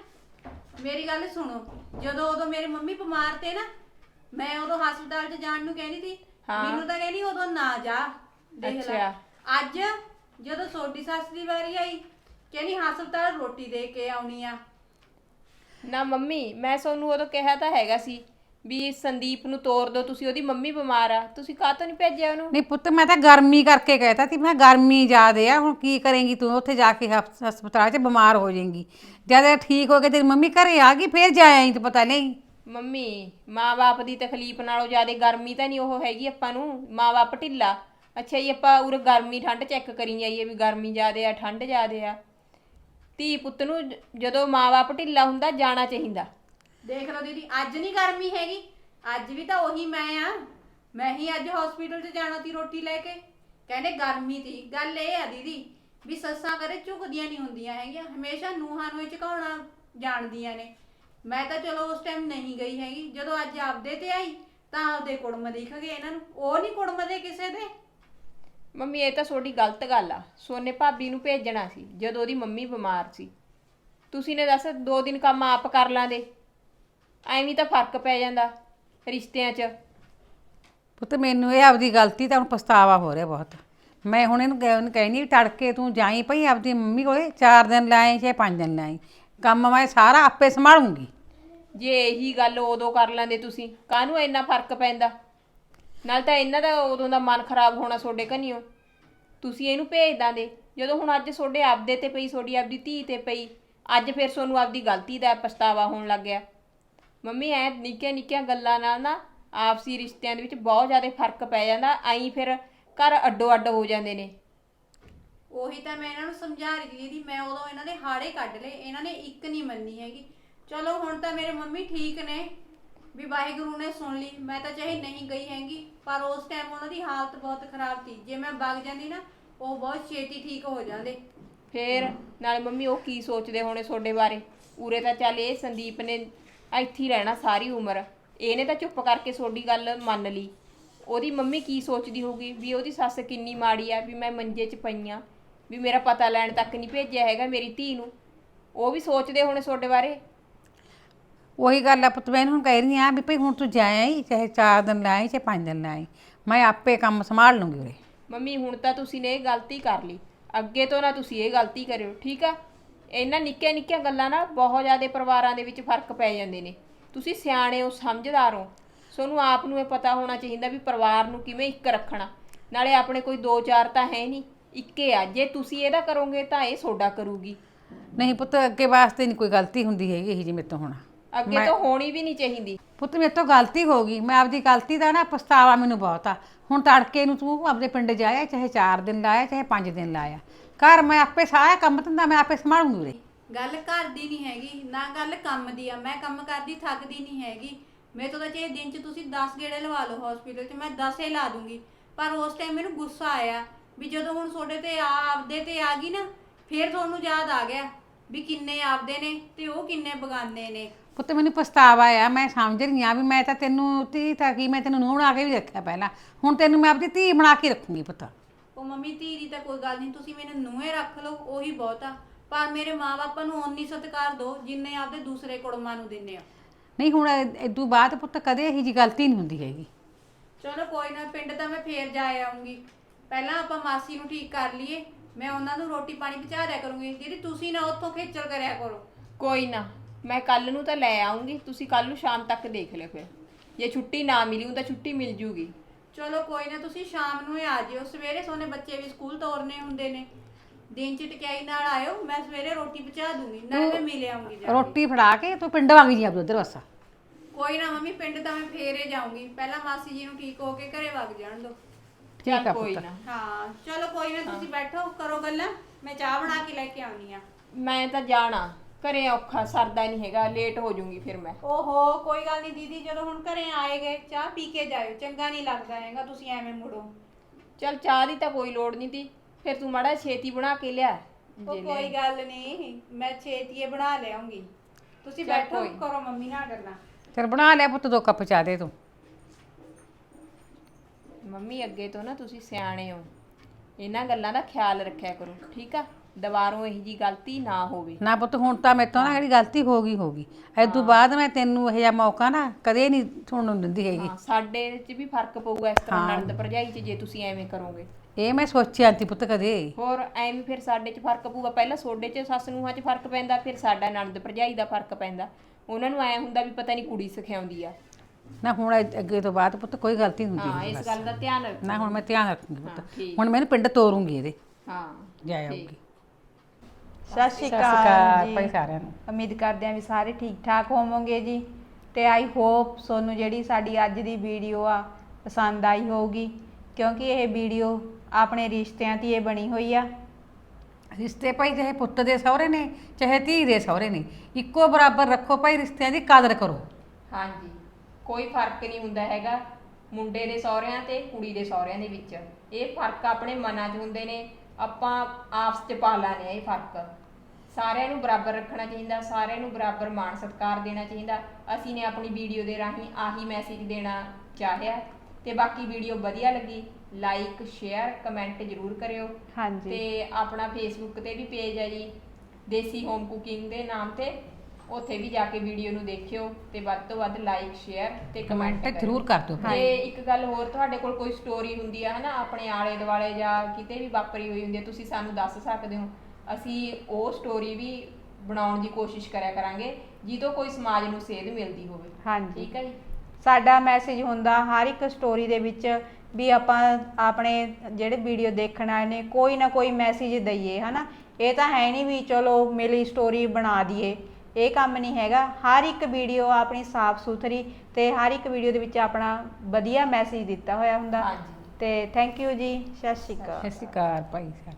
ਮੇਰੀ ਗੱਲ ਸੁਣੋ ਜਦੋਂ ਉਦੋਂ ਮੇਰੇ ਮੰਮੀ ਬਿਮਾਰ ਤੇ ਨਾ ਮੈਂ ਉਦੋਂ ਹਸਪਤਾਲ 'ਚ ਜਾਣ ਨੂੰ ਕਹਿੰਦੀ ਸੀ ਹਾਂ। ਮੈਨੂੰ ਤਾਂ ਕਹਿੰਦੀ ਉਦੋਂ ਨਾ ਜਾ ਦੇਖ ਲੈ। ਅੱਛਾ। ਅੱਜ ਜਦੋਂ ਸੋਡੀ ਸੱਸ ਦੀ ਵਾਰੀ ਆਈ ਕਹਿੰਦੀ ਹਸਪਤਾਲ ਰੋਟੀ ਦੇ ਕੇ ਆਉਣੀ ਆ। ਨਾ ਮੰਮੀ ਮੈਂ ਸੋਨੂੰ ਉਦੋਂ ਕਿਹਾ ਤਾਂ ਹੈਗਾ ਸੀ ਵੀ ਸੰਦੀਪ ਨੂੰ ਤੋਰ ਦਿਓ ਤੁਸੀਂ ਉਹਦੀ ਮੰਮੀ ਬਿਮਾਰ ਆ ਤੁਸੀਂ ਕਾਹਤੋਂ ਨਹੀਂ ਭੇਜਿਆ ਉਹਨੂੰ? ਨਹੀਂ ਪੁੱਤ ਮੈਂ ਤਾਂ ਗਰਮੀ ਕਰਕੇ ਕਹਿਤਾ ਸੀ ਮੈਂ ਕਿਹਾ ਗਰਮੀ ਜ਼ਿਆਦੇ ਆ ਹੁਣ ਕੀ ਕਰੇਂਗੀ ਤੂੰ ਉੱਥੇ ਜਾ ਕੇ ਹਸ- ਹਸਪਤਾਲ 'ਚ ਬਿਮਾਰ ਹੋ ਜਾਏਂਗੀ। ਜਦ ਇਹ ਠੀਕ ਹੋ ਕੇ ਤੇਰੀ ਮੰਮੀ ਘਰੇ ਆ ਗਈ ਫੇਰ ਜਾ ਆਈ ਤੇ ਪਤਾ ਨਹੀਂ। ਮੰਮੀ ਮਾਂ-ਬਾਪ ਦੀ ਤਕਲੀਫ ਨਾਲੋਂ ਜ਼ਿਆਦਾ ਗਰਮੀ ਤਾਂ ਨਹੀਂ ਉਹ ਹੈਗੀ ਆਪਾਂ ਨੂੰ ਮਾਂ-ਬਾਪ ਢਿੱਲਾ। ਅੱਛਾ ਜੀ ਆਪਾਂ ਉਰੇ ਗਰਮੀ ਠੰਡ ਚੈੱਕ ਕਰੀ ਜਾਈਏ ਵੀ ਗਰਮੀ ਜ਼ਿਆਦੇ ਆ ਠੰਡ ਜ਼ਿਆਦੇ ਆ। ਧੀ ਪੁੱਤ ਨੂੰ ਜ- ਜਦੋਂ ਮਾਂ-ਬਾਪ ਢਿੱਲਾ ਹੁੰਦਾ, ਜਾਣਾ ਚਾਹੀਦਾ। ਦੇਖ ਲਓ ਦੀਦੀ, ਅੱਜ ਨਹੀਂ ਗਰਮੀ ਹੈਗੀ। ਅੱਜ ਵੀ ਤਾਂ ਉਹੀ ਮੈਂ ਆ। ਮੈਂ ਹੀ ਅੱਜ ਹਸਪੀਟਲ 'ਚ ਜਾਣਾ ਤੀ ਰੋਟੀ ਲੈ ਕੇ। ਕਹਿੰਦੇ ਗਰਮੀ ਤੀ ਗੱਲ ਇਹ ਆ ਦੀਦੀ ਵੀ ਸੱਸਾਂ ਕਰੇ ਝੁਕਦੀਆਂ ਨਹੀਂ ਹੁੰਦੀਆਂ ਹੈਗੀਆਂ। ਹਮੇਸ਼ਾ ਨੂਹਾਂ ਨੂੰ ਇਹ ਝੁਕਾਉਣਾ ਜਾਣਦੀਆਂ ਨੇ। ਮੈਂ ਤਾਂ ਚਲੋ ਉਸ ਟਾਈਮ ਨਹੀਂ ਗਈ ਹੈਗੀ। ਜਦੋਂ ਅੱਜ ਆਪਦੇ ਤੇ ਆਈ ਤਾਂ ਆਪਦੇ ਕੁੜਮ ਦਿਖ ਗਏ ਇਹਨਾਂ ਨੂੰ। ਉਹ ਨਹੀਂ ਕੁੜਮ ਦੇ ਕਿਸੇ ਦੇ। ਮੰਮੀ ਇਹ ਤਾਂ ਤੁਹਾਡੀ ਗਲਤ ਗੱਲ ਆ। ਸੋਨੇ ਭਾਬੀ ਨੂੰ ਭੇਜਣਾ ਸੀ ਜਦੋਂ ਉਹਦੀ ਮੰਮੀ ਬਿਮਾਰ ਸੀ। ਤੁਸੀਂ ਨੇ ਦੱਸ ਦੋ ਦਿਨ ਕੰਮ ਆਪ ਕਰ ਲਾਂਦੇ। ਐਵੇਂ ਤਾਂ ਫ਼ਰਕ ਪੈ ਜਾਂਦਾ ਰਿਸ਼ਤਿਆਂ 'ਚ। ਪੁੱਤ ਮੈਨੂੰ ਇਹ ਆਪਦੀ ਗਲਤੀ ਤਾਂ ਹੁਣ ਪਛਤਾਵਾ ਹੋ ਰਿਹਾ ਬਹੁਤ। ਮੈਂ ਹੁਣ ਇਹਨੂੰ ਕਹਿ- ਉਹਨੂੰ ਕਹਿਣੀ ਵੀ ਤੜਕੇ ਤੂੰ ਜਾਈ ਭਈ ਆਪਦੀ ਮੰਮੀ ਕੋਲੇ 4 ਦਿਨ ਲਾਏ ਚਾਹੇ 5 ਦਿਨ ਲਾਏ ਕੰਮ ਮੈਂ ਸਾਰਾ ਆਪੇ ਸੰਭਾਲੂੰਗੀ। ਜੇ ਇਹੀ ਗੱਲ ਉਦੋਂ ਕਰ ਲੈਂਦੇ ਤੁਸੀਂ ਕਾਹਨੂੰ ਇੰਨਾ ਫ਼ਰਕ ਪੈਂਦਾ? ਨਾਲ ਤਾਂ ਇਹਨਾਂ ਦਾ ਉਦੋਂ ਦਾ ਮਨ ਖਰਾਬ ਹੋਣਾ ਤੁਹਾਡੇ ਕਨੀਓ ਤੁਸੀਂ ਇਹਨੂੰ ਭੇਜ ਦਾਂਦੇ ਜਦੋਂ ਹੁਣ ਅੱਜ ਤੁਹਾਡੇ ਆਪਦੇ ਤੇ ਪਈ, ਤੁਹਾਡੀ ਆਪਦੀ ਧੀ ਤੇ ਪਈ, ਅੱਜ ਫਿਰ ਤੁਹਾਨੂੰ ਆਪਦੀ ਗਲਤੀ ਦਾ ਪਛਤਾਵਾ ਹੋਣ ਲੱਗ ਗਿਆ। ਮੰਮੀ, ਐ ਨਿੱਕੀਆਂ ਨਿੱਕੀਆਂ ਗੱਲਾਂ ਨਾਲ ਨਾ ਆਪਸੀ ਰਿਸ਼ਤਿਆਂ ਦੇ ਵਿੱਚ ਬਹੁਤ ਜ਼ਿਆਦਾ ਫ਼ਰਕ ਪੈ ਜਾਂਦਾ। ਐਂ ਫਿਰ ਘਰ ਅੱਡੋ ਅੱਡ ਹੋ ਜਾਂਦੇ ਨੇ। ਉਹੀ ਤਾਂ ਮੈਂ ਇਹਨਾਂ ਨੂੰ ਸਮਝਾ ਰਹੀ ਸੀ ਦੀਦੀ ਮੈਂ ਉਦੋਂ ਇਹਨਾਂ ਦੇ ਹਾੜੇ ਕੱਢ ਲਏ। ਇਹਨਾਂ ਨੇ ਇੱਕ ਨਹੀਂ ਮੰਨੀ ਹੈਗੀ। ਚਲੋ ਹੁਣ ਤਾਂ ਮੇਰੇ ਮੰਮੀ ਠੀਕ ਨੇ। ਵੀ ਵਾਹਿਗੁਰੂ ਨੇ ਸੁਣ ਲਈ। ਮੈਂ ਤਾਂ ਚਾਹੇ ਨਹੀਂ ਗਈ ਹੈਗੀ, ਪਰ ਉਸ ਟਾਈਮ ਉਹਨਾਂ ਦੀ ਹਾਲਤ ਬਹੁਤ ਖਰਾਬ ਸੀ। ਜੇ ਮੈਂ ਵਗ ਜਾਂਦੀ ਨਾ, ਉਹ ਬਹੁਤ ਛੇਤੀ ਠੀਕ ਹੋ ਜਾਂਦੇ। ਫੇਰ ਨਾਲੇ ਮੰਮੀ ਉਹ ਕੀ ਸੋਚਦੇ ਹੋਣੇ ਤੁਹਾਡੇ ਬਾਰੇ? ਉਰੇ ਤਾਂ ਚੱਲ ਇਹ ਸੰਦੀਪ ਨੇ ਇੱਥੇ ਹੀ ਰਹਿਣਾ ਸਾਰੀ ਉਮਰ। ਇਹਨੇ ਤਾਂ ਚੁੱਪ ਕਰਕੇ ਤੁਹਾਡੀ ਗੱਲ ਮੰਨ ਲਈ। ਉਹਦੀ ਮੰਮੀ ਕੀ ਸੋਚਦੀ ਹੋਊਗੀ? ਵੀ ਉਹਦੀ ਸੱਸ ਕਿੰਨੀ ਮਾੜੀ ਆ, ਵੀ ਮੈਂ ਮੰਜੇ 'ਚ ਪਈਆਂ ਵੀ ਮੇਰਾ ਪਤਾ ਲੈਣ ਤੱਕ ਨਹੀਂ ਭੇਜਿਆ ਹੈਗਾ ਮੇਰੀ ਧੀ ਨੂੰ। ਉਹ ਵੀ ਸੋਚਦੇ ਹੋਣੇ ਤੁਹਾਡੇ ਬਾਰੇ? ਉਹੀ ਗੱਲ ਆ ਪੁੱਤ ਮੈਂ ਇਹਨੂੰ ਹੁਣ ਕਹਿ ਰਹੀ ਆ ਵੀ ਭਈ ਹੁਣ ਤੂੰ ਜਾਇਆ ਹੀ ਚਾਹੇ 4 ਦਿਨ ਲਾਏ ਚਾਹੇ 5 ਦਿਨ ਲਾਏ ਮੈਂ ਆਪੇ ਕੰਮ ਸੰਭਾਲ ਲੂੰਗੀ ਉਰੇ। ਮੰਮੀ ਹੁਣ ਤਾਂ ਤੁਸੀਂ ਨੇ ਇਹ ਗਲਤੀ ਕਰ ਲਈ। ਅੱਗੇ ਤੋਂ ਨਾ ਤੁਸੀਂ ਇਹ ਗਲਤੀ ਕਰਿਓ ਠੀਕ ਆ? ਇਹਨਾਂ ਨਿੱਕੀਆਂ ਨਿੱਕੀਆਂ ਗੱਲਾਂ ਨਾਲ ਬਹੁਤ ਜ਼ਿਆਦਾ ਪਰਿਵਾਰਾਂ ਦੇ ਵਿੱਚ ਫ਼ਰਕ ਪੈ ਜਾਂਦੇ ਨੇ। ਤੁਸੀਂ ਸਿਆਣੇ ਹੋ ਸਮਝਦਾਰ ਹੋ। ਤੁਹਾਨੂੰ ਆਪ ਨੂੰ ਇਹ ਪਤਾ ਹੋਣਾ ਚਾਹੀਦਾ ਵੀ ਪਰਿਵਾਰ ਨੂੰ ਕਿਵੇਂ ਇੱਕ ਰੱਖਣਾ। ਨਾਲੇ ਆਪਣੇ ਕੋਈ ਦੋ ਚਾਰ ਤਾਂ ਹੈ ਨਹੀਂ ਇੱਕੇ ਆ। ਜੇ ਤੁਸੀਂ ਇਹਦਾ ਕਰੋਗੇ ਤਾਂ ਇਹ ਸੋਡਾ ਕਰੂਗੀ। ਨਹੀਂ ਪੁੱਤ ਅੱਗੇ ਵਾਸਤੇ ਨਹੀਂ ਕੋਈ ਗਲਤੀ ਹੁੰਦੀ ਹੈਗੀ ਇਹੀ ਜੀ ਮੇਰੇ ਤੋਂ ਹੁਣ। ਅੱਗੇ ਤੋਂ ਹੋਣੀ ਵੀ ਨਹੀਂ ਚਾਹੀਦੀ। ਪੁੱਤ ਮੇਰੇ ਤੋਂ ਗਲਤੀ ਹੋ ਗਈ। ਮੈਂ ਆਪਦੀ ਗਲਤੀ ਦਾ ਨਾ ਪਛਤਾਵਾ ਮੈਨੂੰ ਬਹੁਤ ਆ। ਹੁਣ ਤੜਕੇ ਨੂੰ ਤੂੰ ਆਪਦੇ ਪਿੰਡ ਜਾਇਆ ਚਾਹੇ 4 ਦਿਨ ਲਾਇਆ ਚਾਹੇ 5 ਦਿਨ ਲਾਇਆ। ਘਰ ਮੈਂ ਆਪੇ ਸਾਰਾ ਕੰਮ ਧੰਦਾ ਮੈਂ ਆਪੇ ਸੰਭਾਲੂੰਗੀ ਗੱਲ ਘਰ ਦੀ ਨਹੀਂ ਹੈਗੀ ਨਾ ਗੱਲ ਕੰਮ ਦੀ ਆ। ਮੈਂ ਕੰਮ ਕਰਦੀ ਥੱਕਦੀ ਨਹੀਂ ਹੈਗੀ। ਮੇਰੇ ਤੋਂ ਤਾਂ ਚਾਹੇ ਦਿਨ 'ਚ ਤੁਸੀਂ 10 ਗੇੜੇ ਲਵਾ ਲਓ ਹਸਪੀਟਲ 'ਚ ਮੈਂ 10 ਹੀ ਲਾ ਦੂੰਗੀ। ਪਰ ਉਸ ਟਾਈਮ ਮੈਨੂੰ ਗੁੱਸਾ ਆਇਆ ਵੀ ਜਦੋਂ ਹੁਣ ਤੁਹਾਡੇ ਤੇ ਆ- ਆਪਦੇ ਤੇ ਆ ਗਈ ਨਾ ਫਿਰ ਤੁਹਾਨੂੰ ਯਾਦ ਆ ਗਿਆ ਵੀ ਕਿੰਨੇ ਆਪਦੇ ਨੇ ਤੇ ਉਹ ਕਿੰਨੇ ਬਗਾਨੇ ਨੇ। ਪੁੱਤ ਮੈਨੂੰ ਪਛਤਾਵਾ ਆ ਮੈਂ ਸਮਝ ਰਹੀ ਆ ਵੀ ਮੈਂ ਤਾਂ ਤੈਨੂੰ ਧੀ ਤਾਂ ਕੀ ਮੈਂ ਤੈਨੂੰ ਨੂੰਹ ਬਣਾ ਕੇ ਵੀ ਰੱਖਿਆ ਪਹਿਲਾਂ। ਹੁਣ ਤੈਨੂੰ ਮੈਂ ਆਪਦੀ ਧੀ ਬਣਾ ਕੇ ਰੱਖੂੰਗੀ ਪੁੱਤ। ਉਹ ਮੰਮੀ ਧੀ ਦੀ ਤਾਂ ਕੋਈ ਗੱਲ ਨਹੀਂ ਤੁਸੀਂ ਮੈਨੂੰ ਨੂੰਹੇ ਰੱਖ ਲਓ ਉਹੀ ਬਹੁਤ ਆ। ਪਰ ਮੇਰੇ ਮਾਪੇ ਨੂੰ ਓਨੀ ਸਤਿਕਾਰ ਦਿਓ ਜਿੰਨੇ ਆਪਦੇ ਦੂਸਰੇ ਕੁੜਮਾਂ ਨੂੰ ਦਿੰਦੇ ਆ। ਨਹੀਂ ਹੁਣ ਇਦੋਂ ਬਾਅਦ ਪੁੱਤ ਕਦੇ ਇਹੀ ਜੀ ਗਲਤੀ ਨਹੀਂ ਹੁੰਦੀ ਹੈਗੀ। ਚਲੋ ਕੋਈ ਨਾ ਪਿੰਡ ਤਾਂ ਮੈਂ ਫੇਰ ਜਾ ਆਉਂਗੀ। ਪਹਿਲਾਂ ਆਪਾਂ ਮਾਸੀ ਨੂੰ ਠੀਕ ਕਰ ਲਈਏ ਮੈਂ ਉਹਨਾਂ ਨੂੰ ਰੋਟੀ ਪਾਣੀ ਪਹੁੰਚਾ ਦਿਆ ਕਰੂੰਗੀ। ਜਿਹੜੀ ਤੁਸੀਂ ਨਾ ਉੱਥੋਂ ਖੇਚਲ ਕਰਿਆ ਕਰੋ। ਕੋਈ ਨਾ ਮੈਂ ਕੱਲ ਨੂੰ ਤਾਂ ਲੈ ਆਉਂਗੀ ਤੁਸੀਂ ਕੱਲ ਨੂੰ ਸ਼ਾਮ ਤੱਕ ਦੇਖ ਲਿਓ ਫਿਰ। ਜੇ ਛੁੱਟੀ ਨਾ ਮਿਲੀ ਉਹ ਤਾਂ ਛੁੱਟੀ ਮਿਲ ਜੂਗੀ। ਚਲੋ ਕੋਈ ਨਾ ਤੁਸੀਂ ਸ਼ਾਮ ਨੂੰ ਹੀ ਆ ਜਿਓ। ਸਵੇਰੇ ਸੋਨੇ ਬੱਚੇ ਵੀ ਸਕੂਲ ਤੋਰਨੇ ਹੁੰਦੇ ਨੇ। ਦਿਨ ਚ ਟਕਿਆਈ ਨਾਲ ਆਇਓ ਮੈਂ ਸਵੇਰੇ ਰੋਟੀ ਪਹੁੰਚਾ ਦੂੰਗੀ ਨਾਲੇ ਮੈਂ ਮਿਲ ਆਉਂਗੀ ਜਾ ਕੇ। ਰੋਟੀ ਫੜਾ ਕੇ ਤੂੰ ਪਿੰਡ ਵਗ ਜੀ ਆਪਦੇ ਉਧਰ ਬਸ। ਕੋਈ ਨਾ ਮੰਮੀ ਪਿੰਡ ਤਾਂ ਮੈਂ ਫੇਰੇ ਜਾਊਂਗੀ। ਪਹਿਲਾਂ ਮਾਸੀ ਜੀ ਨੂੰ ਠੀਕ ਹੋ ਕੇ ਘਰੇ ਵਗ ਜਾਣ ਦੋ। ਠੀਕ ਆ ਚੱਲ ਕੋਈ ਪੁੱਤ ਨਾ। ਹਾਂ ਚਲੋ ਕੋਈ ਨਾ ਤੁਸੀਂ ਬੈਠੋ ਕਰੋ ਗੱਲਾਂ। ਮੈਂ ਚਾਹ ਬਣਾ ਕੇ ਲੈ ਕੇ ਆਉਣੀ ਆ। ਮੈਂ ਤਾਂ ਜਾਣਾ। ਘਰੇ ਔਖਾ ਸਰਦਾ ਨਹੀਂ ਹੈਗਾ ਲੇਟ ਹੋ ਜਾਊਂਗੀ ਫਿਰ ਮੈਂ। ਓਹੋ ਕੋਈ ਗੱਲ ਨਹੀਂ ਦੀਦੀ ਜਦੋਂ ਹੁਣ ਘਰੇ ਆਏਗੇ ਚਾਹ ਪੀ ਕੇ ਜਾਇਓ ਚੰਗਾ ਨਹੀਂ ਲੱਗਦਾ ਹੈਗਾ ਤੁਸੀਂ ਐਵੇਂ ਮੁੜੋ। ਚਲ ਚਾਹ ਦੀ ਤਾਂ ਕੋਈ ਲੋੜ ਨਹੀਂ ਤੀ ਫਿਰ ਤੂੰ ਮਾੜਾ ਛੇਤੀ ਬਣਾ ਕੇ ਲਿਆ। ਉਹ ਕੋਈ। ਗੱਲ ਨਹੀਂ ਮੈਂ ਛੇਤੀਏ ਬਣਾ ਲਿਆਉਂਗੀ। ਤੁਸੀਂ ਚੱਲ ਬੈਠੋ ਕੋਈ। ਕਰੋ ਮੰਮੀ ਨਾਲ ਗੱਲਾਂ। ਚਲ ਬਣਾ ਲਿਆ ਪੁੱਤ ਦੋ ਕੱਪ ਚਾਹ ਦੇ ਤੂੰ। ਮੰਮੀ ਅੱਗੇ ਤੋਂ ਨਾ ਤੁਸੀਂ ਸਿਆਣੇ ਹੋ। ਇਹਨਾਂ ਗੱਲਾਂ ਦਾ ਖਿਆਲ ਰੱਖਿਆ ਕਰੋ ਠੀਕ ਆ? ਦੁਬਾਰੋਂ ਇਹੀ ਜੀ ਗਲਤੀ ਨਾ ਹੋਵੇ। ਨਾ ਪੁੱਤ ਹੁਣ ਤਾਂ ਮੇਰੇ ਤੋਂ ਨਾ ਜਿਹੜੀ ਗਲਤੀ ਹੋ ਗਈ ਹੋ ਗਈ। ਐਦੋਂ ਬਾਅਦ ਮੈਂ ਤੈਨੂੰ ਇਹ ਜਿਹਾ ਮੌਕਾ ਨਾ ਕਦੇ ਨਹੀਂ ਤੁਹਾਨੂੰ ਦਿੰਦੀ ਹੈਗੀ। ਹਾਂ ਸਾਡੇ 'ਚ ਵੀ ਫ਼ਰਕ ਪਊਗਾ ਇਸ ਤਰ੍ਹਾਂ ਨਣਦ ਭਰਜਾਈ 'ਚ ਜੇ ਤੁਸੀਂ ਐਵੇਂ ਕਰੋਗੇ। ਇਹ ਮੈਂ ਸੋਚਿਆ ਤੀ ਪੁੱਤ ਕਦੇ। ਹੋਰ ਐਵੇਂ ਫਿਰ ਸਾਡੇ 'ਚ ਫ਼ਰਕ ਪਊਗਾ। ਪਹਿਲਾਂ ਸੋਡੇ 'ਚ ਸੱਸ ਨੂੰਹਾਂ 'ਚ ਫ਼ਰਕ ਪੈਂਦਾ ਫਿਰ ਸਾਡਾ ਨਣਦ ਭਰਜਾਈ ਦਾ ਫ਼ਰਕ ਪੈਂਦਾ। ਉਹਨਾਂ ਨੂੰ ਐ ਹੁੰਦਾ ਵੀ ਪਤਾ ਨਹੀਂ ਕੁੜੀ ਸਿਖਾਉਂਦੀ ਆ। ਨਾ ਹੁਣ ਅੱਗੇ- ਅੱਗੇ ਤੋਂ ਬਾਅਦ ਪੁੱਤ ਕੋਈ ਗਲਤੀ ਨਹੀਂ ਹਾਂ ਹੁੰਦੀ ਇਸ ਗੱਲ ਦਾ ਧਿਆਨ ਰੱਖੋ। ਨਾ ਹੁਣ ਮੈਂ ਧਿਆਨ ਰੱਖੂੰਗੀ ਹਾਂ, ਪੁੱਤ। ਹੁਣ ਮੈਨੂੰ ਪਿੰਡ ਤੋਰੂੰਗੀ ਇਹਦੇ। ਹਾਂ ਜਾ ਆਉਂਗੀ ਸਤਿ ਸ਼੍ਰੀ ਸਤਿ ਸ਼੍ਰੀ ਅਕਾਲ ਅਕਾਲ ਜੀ। ਭਾਈ ਸਾਰਿਆਂ ਨੂੰ। ਉਮੀਦ ਕਰਦੇ ਹਾਂ ਵੀ ਸਾਰੇ ਠੀਕ ਠਾਕ ਹੋਵੋਗੇ ਜੀ। ਤੇ ਆਈ ਹੋਪ ਤੁਹਾਨੂੰ ਜਿਹੜੀ ਸਾਡੀ ਅੱਜ ਦੀ ਵੀਡੀਓ ਆ ਪਸੰਦ ਆਈ ਹੋਊਗੀ। ਕਿਉਂਕਿ ਇਹ ਵੀਡੀਓ ਆਪਣੇ ਰਿਸ਼ਤਿਆਂ ਤੇ ਇਹ ਬਣੀ ਹੋਈ ਆ। ਰਿਸ਼ਤੇ ਭਾਈ ਚਾਹੇ ਪੁੱਤ ਦੇ ਸਹੁਰੇ ਨੇ ਚਾਹੇ ਧੀ ਦੇ ਸਹੁਰੇ ਨੇ ਇੱਕੋ ਬਰਾਬਰ ਰੱਖੋ ਭਾਈ ਰਿਸ਼ਤਿਆਂ ਦੀ ਕਦਰ ਕਰੋ। ਹਾਂਜੀ ਕੋਈ ਫ਼ਰਕ ਨਹੀਂ ਹੁੰਦਾ ਹੈਗਾ ਮੁੰਡੇ ਦੇ ਸਹੁਰਿਆਂ ਤੇ ਕੁੜੀ ਦੇ ਸਹੁਰਿਆਂ ਦੇ ਵਿੱਚ। ਇਹ ਫ਼ਰਕ ਆਪਣੇ ਮਨਾਂ 'ਚ ਹੁੰਦੇ ਨੇ ਆਪਾਂ ਆਪਸ 'ਚ ਪਾ ਲੈਣੇ ਆ ਇਹ ਫ਼ਰਕ। ਸਾਰਿਆਂ ਨੂੰ ਬਰਾਬਰ ਰੱਖਣਾ ਚਾਹੀਦਾ ਸਾਰਿਆਂ ਨੂੰ ਬਰਾਬਰ ਮਾਣ ਸਤਿਕਾਰ ਦੇਣਾ ਚਾਹੀਦਾ। ਅਸੀਂ ਨੇ ਆਪਣੀ ਵੀਡੀਓ ਦੇ ਰਾਹੀਂ ਆਹੀ ਮੈਸੇਜ ਦੇਣਾ ਚਾਹਿਆ। ਤੇ ਬਾਕੀ ਵੀਡੀਓ ਵਧੀਆ ਲੱਗੀ ਲਾਈਕ ਸ਼ੇਅਰ ਕਮੈਂਟ ਜ਼ਰੂਰ ਕਰਿਓ। ਹਾਂਜੀ। ਤੇ ਆਪਣਾ ਫੇਸਬੁੱਕ ਤੇ ਵੀ ਪੇਜ ਹੈ ਜੀ ਦੇਸੀ ਹੋਮ ਕੁਕਿੰਗ ਦੇ ਨਾਮ ਤੇ। ਉੱਥੇ ਵੀ ਜਾ ਕੇ ਵੀਡੀਓ ਨੂੰ ਦੇਖਿਓ ਤੇ ਵੱਧ ਤੋਂ ਵੱਧ ਲਾਈਕ ਸ਼ੇਅਰ ਤੇ ਕਮੈਂਟ ਕਮੈਂਟ ਜ਼ਰੂਰ ਕਰ ਦਿਓ ਤੇ ਇੱਕ ਗੱਲ ਹੋਰ ਤੁਹਾਡੇ ਕੋਲ ਕੋਈ ਸਟੋਰੀ ਹੁੰਦੀ ਆ ਹਨਾ ਆਪਣੇ ਆਲੇ ਦੁਆਲੇ ਜਾਂ ਕਿਤੇ ਵੀ ਵਾਪਰੀ ਹੋਈ ਹੁੰਦੀ ਹੈ ਤੁਸੀਂ ਸਾਨੂੰ ਦੱਸ ਸਕਦੇ ਹੋ। ਅਸੀਂ ਉਹ ਸਟੋਰੀ ਵੀ ਬਣਾਉਣ ਦੀ ਕੋਸ਼ਿਸ਼ ਕਰਿਆ ਕਰਾਂਗੇ ਜਿਹਤੋਂ ਕੋਈ ਸਮਾਜ ਨੂੰ ਸੇਧ ਮਿਲਦੀ ਹੋਵੇ। ਹਾਂਜੀ। ਠੀਕ ਹੈ ਜੀ? ਸਾਡਾ ਮੈਸੇਜ ਹੁੰਦਾ ਹਰ ਇੱਕ ਸਟੋਰੀ ਦੇ ਵਿੱਚ ਵੀ ਆਪਾਂ ਆਪਣੇ ਜਿਹੜੇ ਵੀਡੀਓ ਦੇਖਣ ਆਏ ਨੇ ਕੋਈ ਨਾ ਕੋਈ ਮੈਸੇਜ ਦਈਏ ਹਨਾ? ਇਹ ਤਾਂ ਹੈ ਨਹੀਂ ਵੀ ਚਲੋ ਮਿਲੀ ਸਟੋਰੀ ਬਣਾ ਦਈਏ। ਇਹ ਕੰਮ ਨਹੀਂ ਹੈਗਾ। ਹਰ ਇੱਕ ਵੀਡੀਓ ਆਪਣੀ ਸਾਫ਼ ਸੁਥਰੀ ਤੇ ਹਰ ਇੱਕ ਵੀਡੀਓ ਦੇ ਵਿੱਚ ਆਪਣਾ ਵਧੀਆ ਮੈਸੇਜ ਦਿੱਤਾ ਹੋਇਆ ਹੁੰਦਾ। ਹਾਂਜੀ। ਤੇ ਥੈਂਕ ਯੂ ਜੀ। ਸਤਿ ਸ਼੍ਰੀ ਅਕਾਲ। ਸਤਿ ਸ਼੍ਰੀ ਅਕਾਲ ਭਾਈ ਸਾਰੇ